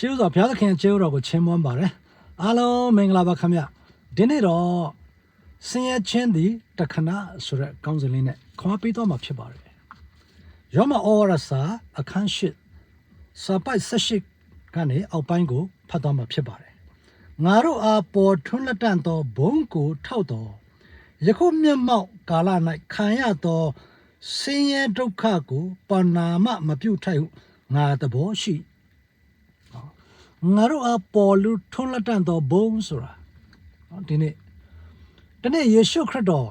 ရှေးဥစွာဘုရားသခင်ကျေးဇူးတော်ကိုချီးမွမ်းပါတယ်အားလုံးမင်္ဂလာပါခင်ဗျဒီနေ့တော့ဆင်းရဲခြင်းသည်တခဏဆိုတဲ့ကောင်းစင်လေးနဲ့ခွာပေးတော့မှာဖြစ်ပါတယ်ယောမဩဝါဒစာအခန်းရှိစာပိုက်ဆက်ရှိကနေအောက်ပိုင်းကိုဖတ်တော့မှာဖြစ်ပါတယ်ငါတို့အားပေါ်ထွန်းလက်တန့်သောဘုံကိုထောက်တော်ယခုမျက်မှောက်ကာလ၌ခံရသောဆင်းရဲဒုက္ခကိုပဏာမမပြုတ်ထိုက်ဟုငါသဘောရှိ ငါတို့အပေါ်လူထွန်းလက်တန့်သောဘုံဆိုတာနော်ဒီနေ့ဒီနေ့ယေရှုခရစ်တော်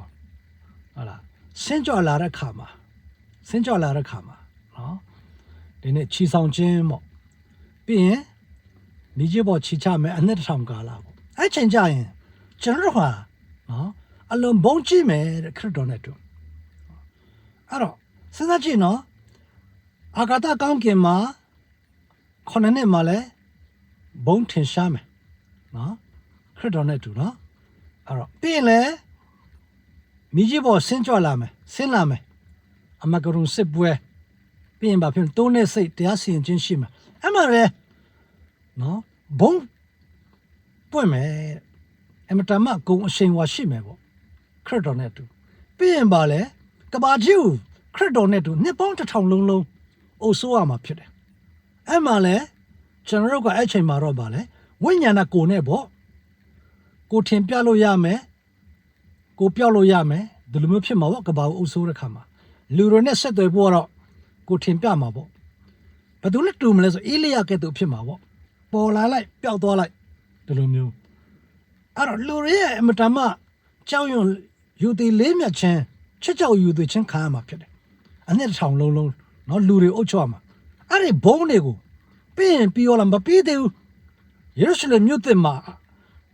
ဟာလားဆင်းကြွလာတဲ့ခါမှာဆင်းကြွလာတဲ့ခါမှာနော်ဒီနေ့ခြီဆောင်ခြင်းပေါ့ပြီးရင်မိကြီးပေါ်ခြီချမယ်အနှစ်တစ်ထောင်ကာလပေါ့အဲ့ချိန်ကျရင်ကျွန်တော်တို့ဟာနော်အလုံးဘုံကြည့်မယ်တဲ့ခရစ်တော်နဲ့တူအဲ့တော့စဉ်းစားကြည့်နော်အာဂါတကောင်းကင်မှာခုနှစ်နှစ်မှာလဲ ဘုံထင်ရှားမယ်နော်ခရစ်တော်နဲ့တူနော်အဲ့တော့ပြီးရင်လေမိကြီးပေါ်ဆင်းကြွလာမယ်ဆင်းလာမယ်အမကရုံစစ်ပွဲပြီးရင်ဘာဖြစ်လဲတိုးနေစိတ်တရားစီရင်ခြင်းရှိမယ်အဲ့မှာလေနော်ဘုံပွင့်မယ်အမတမဂုံအရှိန်ဝါရှိမယ်ပေါ့ခရစ်တော်နဲ့တူပြီးရင်ပါလေကဘာကြီးကိုခရစ်တော်နဲ့တူနှစ်ပေါင်းတစ်ထောင်လုံးလုံးအုပ်ဆိုးရမှာဖြစ်တယ်အဲ့မှာလေ ကျွန်တော်တို့ကအဲ့ချိန်မှာတော့ဗာလဲဝိညာဏကိုနဲ့ပေါ့ကိုထင်ပြလို့ရမယ်ကိုပြောက်လို့ရမယ်ဒီလိုမျိုးဖြစ်မှာပေါ့ကဘာကိုအုပ်ဆိုးတဲ့ခါမှာလူတွေနဲ့ဆက်သွယ်ဖို့ကတော့ကိုထင်ပြမှာပေါ့ဘယ်သူနဲ့တူမလဲဆိုအေလိယကဲ့သို့ဖြစ်မှာပေါ့ပေါ်လာလိုက်ပျောက်သွားလိုက်ဒီလိုမျိုးအဲ့တော့လူတွေရဲ့အမတမကြောက်ရွံ့ယူသေးလေးမြတ်ချင်းချစ်ကြောက်ယူသေးချင်းခံရမှာဖြစ်တယ်အနှစ်တစ်ထောင်လုံးလုံးเนาะလူတွေအုပ်ချုပ်ရမှာအဲ့ဒီဘုံတွေကို ပြီးရင်ပြီးရောလားမပြီးသေးဘူးယေရုရှလင်မြို့သစ်မှာ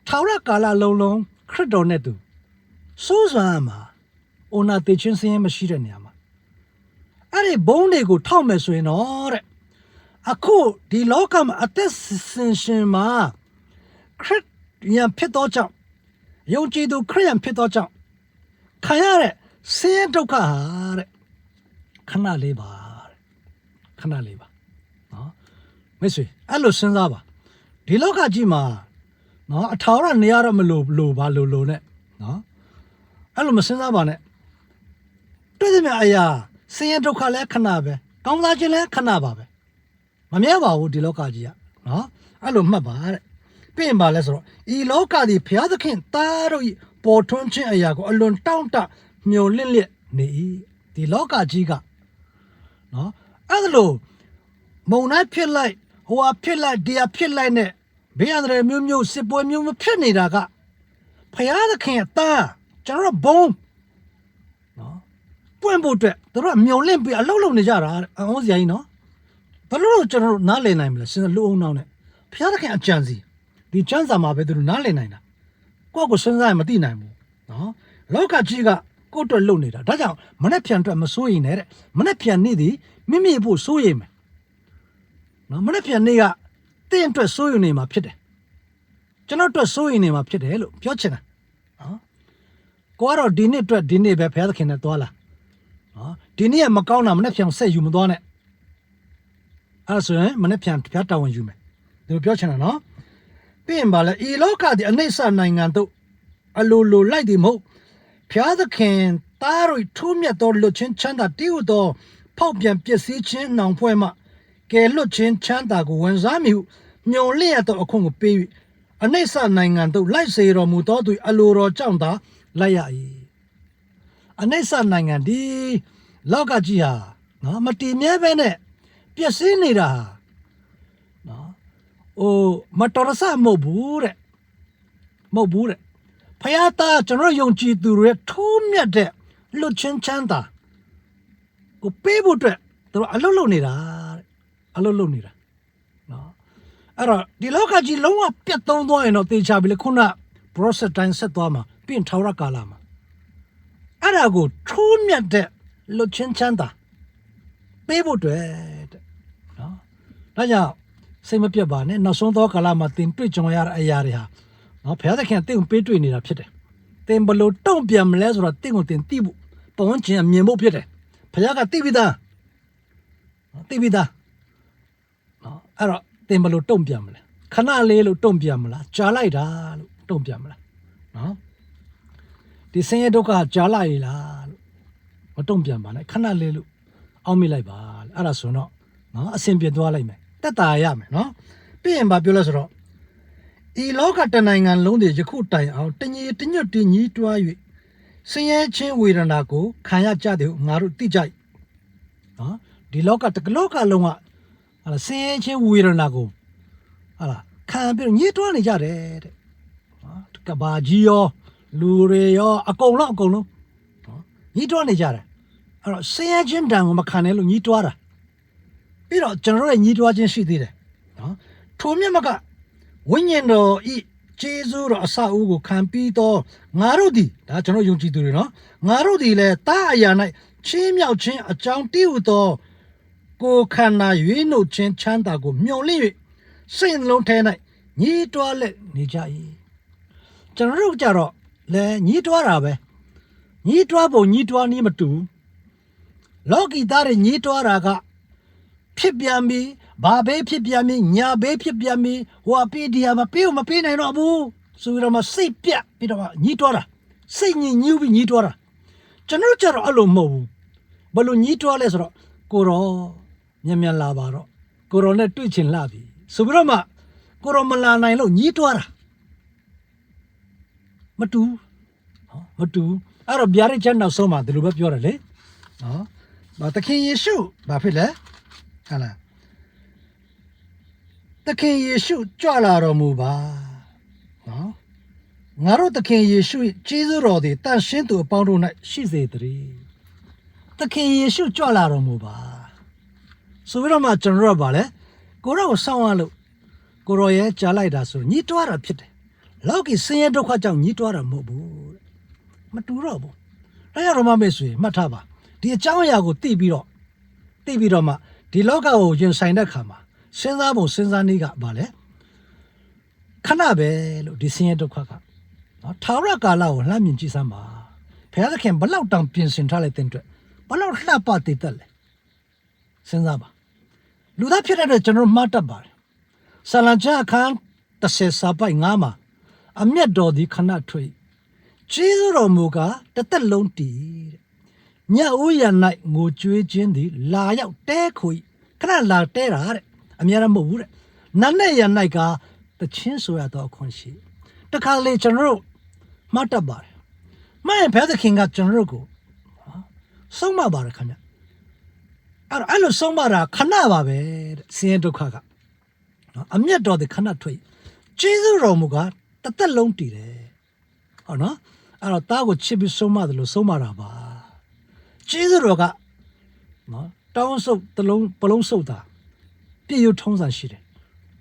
ထာဝရကာလလုံးလုံးခရစ်တော်နဲ့တူစိုးစံမှာအိုနာတေချင်းစင်းရင်မရှိတဲ့နေရာမှာအဲ့ဒီဘုံတွေကိုထောက်မယ်ဆိုရင်တော့တဲ့အခုဒီလောကမှာအသက်ရှင်ရှင်မှာခရစ်ယာန်ဖြစ်သောကြောင့်ယုံကြည်သူခရစ်ယာန်ဖြစ်သောကြောင့်ခံရတဲ့ဆင်းရဲဒုက္ခဟာတဲ့ခဏလေးပါတဲ့ခဏလေးပါနော် မိတ်ဆွေအဲ့လိုစဉ်းစားပါဒီလောကကြီးမှာနော်အထာဝရနေရတော့မလို့လို့ပါလို့လို့နဲ့နော်အဲ့လိုမစဉ်းစားပါနဲ့တွေ့သမျှအရာဆင်းရဲဒုက္ခလည်းခဏပဲကောင်းစားခြင်းလည်းခဏပါပဲမမြဲပါဘူးဒီလောကကြီးကနော်အဲ့လိုမှတ်ပါတဲ့ပြင်ပါလဲဆိုတော့ဤလောကသည်ဘုရားသခင်သားတို့ဤပေါ်ထွန်းခြင်းအရာကိုအလွန်တောင့်တမျောလင့်လျက်နေ၏ဒီလောကကြီးကနော်အဲ့ဒါလို့မုံတိုင်းဖြစ်လိုက် ဟိုဟာဖြစ်လိုက်ဒီဟာဖြစ်လိုက်နဲ့ဘေးအန္တရာယ်မျိုးမျိုးစစ်ပွဲမျိုးမျိုးဖြစ်နေတာကဖယားသခင်အသားကျွန်တော်တို့ဘုံနော်ပွင့်ဖို့အတွက်တို့ကမျောလင့်ပြီးအလုံးလုံးနေကြတာအအောင်စရာကြီးနော်ဘယ်လိုလုပ်ကျွန်တော်တို့နားလည်နိုင်မလဲစဉ်းစားလူအောင်နောက်နဲ့ဖယားသခင်အကြံစီဒီကျမ်းစာမှာပဲသူတို့နားလည်နိုင်တာကိုယ့်ကိုစဉ်းစားရင်မသိနိုင်ဘူးနော်လောကကြီးကကိုယ့်အတွက်လုပ်နေတာဒါကြောင့်မနဲ့ဖြန်အတွက်မစိုးရင်နဲ့တဲ့မနဲ့ဖြန်နေသည်မိမိဖို့စိုးရိမ်မယ် နော်မနေ့ပြန်နေ့ကတင့်အတွက်စိုးရိမ်နေမှာဖြစ်တယ်ကျွန်တော်အတွက်စိုးရိမ်နေမှာဖြစ်တယ်လို့ပြောချင်တာနော်ကိုကတော့ဒီနေ့အတွက်ဒီနေ့ပဲဘုရားသခင်နဲ့သွားလာနော်ဒီနေ့ကမကောင်းတာမနေ့ပြန်ဆက်ယူမသွားနဲ့အဲ့ဒါဆိုရင်မနေ့ပြန်ဘုရားတာဝန်ယူမယ်ဒီလိုပြောချင်တာနော်ပြီးရင်ဗာလဲဤလောကဒီအနိစ္စနိုင်ငံတို့အလိုလိုလိုက်ဒီမဟုတ်ဘုရားသခင်သားတို့ထူးမြတ်သောလွတ်ချင်းချမ်းသာတည်ဟူသောဖောက်ပြန်ပျက်စီးခြင်းနှောင်ဖွဲ့မှ ကယ်လွတ်ခြင်းချမ်းသာကိုဝန်စားမိဟုမျော်လင့်ရသောအခွင့်ကိုပေး၍အနိစ္စနိုင်ငံသို့လိုက်စေတော်မူသောသူအလိုတော်ကြောင့်သာလိုက်ရ၏အနိစ္စနိုင်ငံဒီလောကကြီးဟာနော်မတည်မြဲပဲနဲ့ပျက်စီးနေတာဟာနော်ဟိုမတော်တဆမဟုတ်ဘူးတဲ့မဟုတ်ဘူးတဲ့ဖယားသားကျွန်တော်ယုံကြည်သူတွေထိုးမြတ်တဲ့လွတ်ချင်းချမ်းသာကိုပေးဖို့အတွက်သူတို့အလုပ်လုပ်နေတာတဲ့ အလုပ်လုပ်နေတာနော်အဲ့တော့ဒီလောကကြီးလုံးဝပြတ်သုံးသွားရင်တော့တေချာပြီလေခုန process တိုင်းဆက်သွားမှာပြင်ထောက်ရကာလာမှာအဲ့ဒါကိုထိုးမြတ်တဲ့လွတ်ချင်းချမ်းသာပေးဖို့အတွက်တဲ့နော်ဒါကြောင့်စိတ်မပြတ်ပါနဲ့နောက်ဆုံးသောကာလမှာတင်တွေ့ကြုံရတဲ့အရာတွေဟာနော်ဘုရားသခင်တင့်ကိုပေးတွေ့နေတာဖြစ်တယ်တင်ဘလို့တုံ့ပြန်မလဲဆိုတော့တင့်ကိုတင်သိဖို့ပုံဝင်ခြင်းအမြင်ဖို့ဖြစ်တယ်ဘုရားကသိပြီးသားနော်သိပြီးသားနော် အဲ့တော့သင်ဘယ်လို့တုံ့ပြန်မလဲခဏလေးလို့တုံ့ပြန်မလားကြာလိုက်တာလို့တုံ့ပြန်မလားနော်ဒီဆင်းရဲဒုက္ခကြာလိုက်ရလားလို့မတုံ့ပြန်ပါနဲ့ခဏလေးလို့အောက်မိလိုက်ပါလေအဲ့ဒါဆိုတော့နော်အဆင်ပြေသွားလိုက်မယ်တက်တာရမယ်နော်ပြီးရင်ဗာပြောလဲဆိုတော့ဤလောကတနိုင်ငံလုံးတွေယခုတိုင်အောင်တညီတညွတ်တညီတွား၍ဆင်းရဲခြင်းဝေဒနာကိုခံရကြတယ်ဟုငါတို့သိကြ၏နော်ဒီလောကတကလောကလုံးက ဟာလားဆင်းရဲခြင်းဝေဒနာကိုဟာလားခံပြီးတော့ညှိတွားနေကြတယ်တဲ့နော်ကဘာကြီးရောလူတွေရောအကုန်လုံးအကုန်လုံးနော်ညှိတွားနေကြတယ်အဲ့တော့ဆင်းရဲခြင်းတန်ကိုမခံနိုင်လို့ညှိတွားတာပြီးတော့ကျွန်တော်တို့ရဲ့ညှိတွားခြင်းရှိသေးတယ်နော်ထိုမြတ်မကဝိညာဉ်တော်ဤကျေးဇူးတော်အစအဦးကိုခံပြီးတော့ငါတို့သည်ဒါကျွန်တော်ယုံကြည်သူတွေနော်ငါတို့သည်လည်းတာအရာ၌ချင်းမြောက်ခြင်းအကြောင်းတည်ဟူသော ကိုယ်ခန္ဓာရွေးနှုတ်ခြင်းချမ်းသာကိုမျှော်လင့်၍စိတ်နှလုံးထဲ၌ညှိတွားလက်နေကြ၏ကျွန်တော်တို့ကြတော့လဲညှိတွားတာပဲညှိတွားပုံညှိတွားနည်းမတူဘူးလောကီသားတွေညှိတွားတာကဖြစ်ပြန်ပြီဘာဘေးဖြစ်ပြန်ပြီညာဘေးဖြစ်ပြန်ပြီဟိုအပေးဒီဟာမပေးဘူးမပေးနိုင်တော့ဘူးဆိုပြီးတော့မှစိတ်ပြတ်ပြီးတော့မှညှိတွားတာစိတ်ညစ်ညူးပြီးညှိတွားတာကျွန်တော်ကြတော့အဲ့လိုမဟုတ်ဘူးဘယ်လိုညှိတွားလဲဆိုတော့ကိုရော မြန်မြန်လာပါတော့ကိုရောနဲ့တွေ့ချင်လာပြီဆိုပြီးတော့မှကိုရောမလာနိုင်လို့ညှိတွားတာမတူဘူးဟောမတူဘူးအဲ့တော့ဗျာဒိတ်ချက်နောက်ဆုံးမှဒီလိုပဲပြောတယ်လေနော်ဘာသခင်ယေရှုဘာဖြစ်လဲဟာလားသခင်ယေရှုကြွလာတော်မူပါနော်ငါတို့သခင်ယေရှုရဲ့ကျေးဇူးတော်သည်တန်ရှင်းသူအပေါင်းတို့၌ရှိစေတည်းသခင်ယေရှုကြွလာတော်မူပါ ဆိုပြီးတော့မှကျွန်တော်တို့ကဗာလဲကိုရောကိုစောင့်ရလို့ကိုရောရဲ့ကြားလိုက်တာဆိုညှိတွားတာဖြစ်တယ်လောကီဆင်းရဲဒုက္ခကြောင့်ညှိတွားတာမဟုတ်ဘူးတဲ့မတူတော့ဘူးဒါကြောင့်တော့မမေ့ဆိုရင်မှတ်ထားပါဒီအကြောင်းအရာကိုသိပြီးတော့သိပြီးတော့မှဒီလောကကိုရင်ဆိုင်တဲ့ခါမှာစဉ်းစားပုံစဉ်းစားနည်းကဘာလဲခဏပဲလို့ဒီဆင်းရဲဒုက္ခကနော်ထာဝရကာလကိုလှမ်းမြင်ကြည့်စမ်းပါဘုရားသခင်ဘလောက်တောင်ပြင်ဆင်ထားလိုက်တဲ့အတွက်ဘလောက်လှပတည်တတ်လဲ စဉ်းစားပါလူသားဖြစ်တဲ့အတွက်ကျွန်တော်မှတ်တတ်ပါတယ်ဆလန်ချာခန်း30စာပိုက်9မှာအမျက်တော်ဒီခဏထွေကျေးဇူးတော်မူကားတစ်သက်လုံးတည်တဲ့ညအိုးရ၌ငိုကြွေးခြင်းသည် လာရောက်တဲခွေခဏလာတဲတာတဲ့အများရမဟုတ်ဘူးတဲ့နတ်နဲ့ရ၌ကတချင်းဆိုရတော့ခွန်ရှိတခါလေကျွန်တော်တို့မှတ်တတ်ပါတယ်မင်းဘယ်သခင်ကကျွန်တော်တို့ကိုဟာဆုံးမပါတယ်ခင်ဗျ အဲ့တော့အဲ့လိုဆုံးမတာခဏပါပဲတဲ့ဆင်းရဲဒုက္ခကနော်အမျက်တော်သည်ခဏထွက်ကျေးဇူးတော်မူကတစ်သက်လုံးတည်တယ်ဟောနော်အဲ့တော့တားကိုချစ်ပြီးဆုံးမတယ်လို့ဆုံးမတာပါကျေးဇူးတော်ကနော်တောင်းဆုပ်တလုံးပလုံးဆုပ်တာပြည့်ရထုံးစံရှိတယ်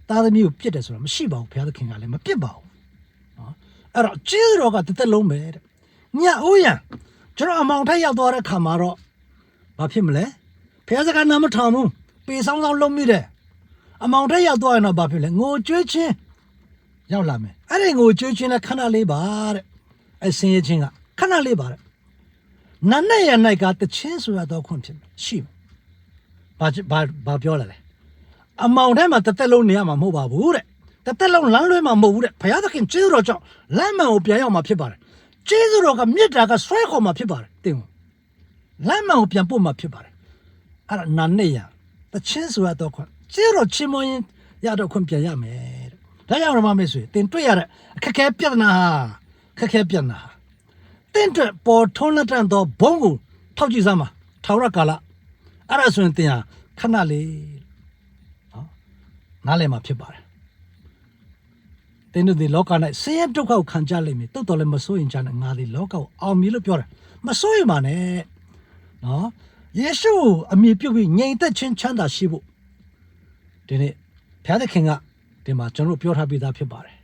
သားသမီးကိုပြစ်တယ်ဆိုတာမရှိပါဘူးဘုရားသခင်ကလည်းမပြစ်ပါဘူးနော်အဲ့တော့ကျေးဇူးတော်ကတစ်သက်လုံးပဲတဲ့ညအိုးရံကျွန်တော်အမောင်ထက်ရောက်သွားတဲ့ခါမှာတော့ဘာဖြစ်မလဲ ဘုရားစကားနားမထောင်ဘူးပေဆောင်ဆောင်လုံးမိတယ်အမောင်ထက်ရောက်သွားရင်တော့ဘာဖြစ်လဲငိုကြွေးချင်းရောက်လာမယ်အဲ့ဒီငိုကြွေးချင်းလည်းခဏလေးပါတဲ့အဲ့ဆင်းရဲချင်းကခဏလေးပါတဲ့နတ်နဲ့ရ၌ကတချင်းဆိုရတော့ခွင့်ဖြစ်မယ်ရှိမယ်ဘာဘာဘာပြောလဲလဲအမောင်ထဲမှာတစ်သက်လုံးနေရမှာမဟုတ်ပါဘူးတဲ့တစ်သက်လုံးလမ်းလွဲမှာမဟုတ်ဘူးတဲ့ဘုရားသခင်ကျေးဇူးတော်ကြောင့်လမ်းမှန်ကိုပြန်ရောက်မှာဖြစ်ပါတယ်ကျေးဇူးတော်ကမြစ်တာကဆွဲခေါ်မှာဖြစ်ပါတယ်တင်ကိုလမ်းမှန်ကိုပြန်ပို့မှာဖြစ်ပါတယ် အဲ့ဒါနတ်နဲ့ရတချင်းဆိုရတော့ခွင့်ကျေးဇူးတော်ချီးမွမ်းရင်ရတော့ခွင့်ပြန်ရမယ်တဲ့ဒါကြောင့်ရမမေးဆိုရင်တင်တွေ့ရတဲ့အခက်အခဲပြဿနာဟာခက်ခဲပြဿနာဟာတင့်အတွက်ပေါ်ထွန်းလက်တန့်သောဘုံကိုထောက်ကြည့်စမ်းပါထာဝရကာလအဲ့ဒါဆိုရင်တင်ဟာခဏလေးနော်နားလည်မှာဖြစ်ပါတယ်တင်းတို့ဒီလောက၌ဆင်းရဲဒုက္ခကိုခံကြလိမ့်မယ်တိုးတော်လည်းမစိုးရင်ကြနဲ့ငါဒီလောကကိုအောင်မြင်လို့ပြောတယ်မစိုးရင်ပါနဲ့နော် ယေရှုကိုအမိပြုတ်ပြီးငြိမ်သက်ခြင်းချမ်းသာရှိဖို့ဒီနေ့ဘုရားသခင်ကဒီမှာကျွန်တော်တို့ပြောထားပြီးသားဖြစ်ပါတယ်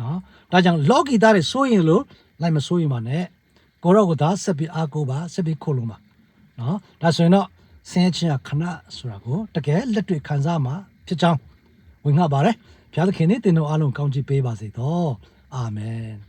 နော်ဒါကြောင့်လောကီသားတွေစိုးရင်လို့လိုက်မစိုးရင်ပါနဲ့ကိုရောကသာဆက်ပြီးအားကိုးပါဆက်ပြီးခိုးလုံးပါနော်ဒါဆိုရင်တော့ဆင်းရဲခြင်းကခဏဆိုတာကိုတကယ်လက်တွေ့ခံစားမှာဖြစ်ကြောင်းဝင်ငှပါတယ်ဘုရားသခင်နဲ့တင်တော်အားလုံးကောင်းချီးပေးပါစေတော့အာမင်